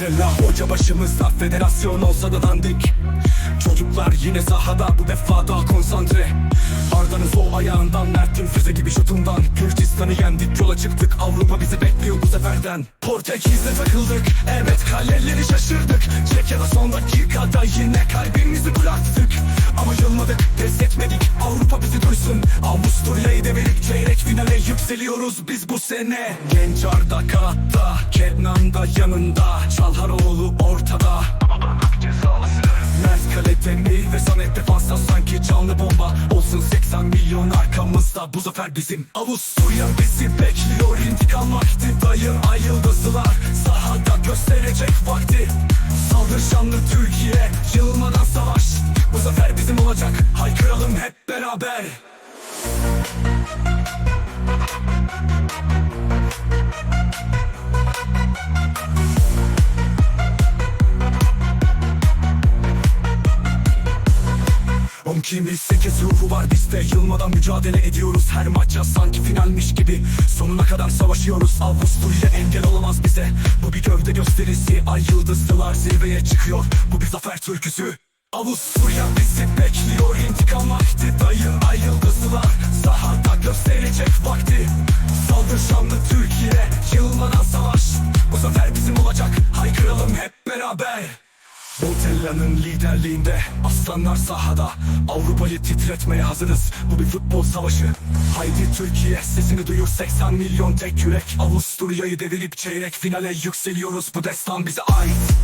Montella hoca başımızda Federasyon olsa da dandik. Çocuklar yine sahada bu defa daha konsantre. Arda'nın sol ayağından Mert'in füze gibi şutundan. Gürcistan'ı yendik yola çıktık Avrupa bizi bekliyor bu seferden. Portekiz'le takıldık evet kaleleri şaşırdık. Çek ya da son dakikada yine kalbimizi bıraktık yükseliyoruz biz bu sene. Genç Arda kanatta Kenan da yanında. Çalharoğlu ortada. Mert kalede mi ve Sanet defansta sanki canlı bomba. Olsun 80 milyon arkamızda. Bu zafer bizim. Avusturya bizi bekliyor. İntikam vakti Dayı. Ay yıldızlar sahada gösterecek vakti. Saldır şanlı Türkiye. Yılmadan savaş. Bu zafer bizim olacak. Haykıralım hep beraber On kimi sekiz ruhu var bizde. Yılmadan mücadele ediyoruz. Her maça sanki finalmiş gibi. Sonuna kadar savaşıyoruz. Avusturya engel olamaz bize. Bu bir gövde gösterisi. Ay yıldızlılar zirveye çıkıyor. Bu bir zafer türküsü. Avusturya bizi bekliyor. İntikam vakti dayı ay Montella'nın liderliğinde aslanlar sahada. Avrupa'yı titretmeye hazırız. Bu bir futbol savaşı. Haydi Türkiye sesini duyur. 80 milyon tek yürek. Avusturya'yı devirip çeyrek finale yükseliyoruz. Bu destan bize ait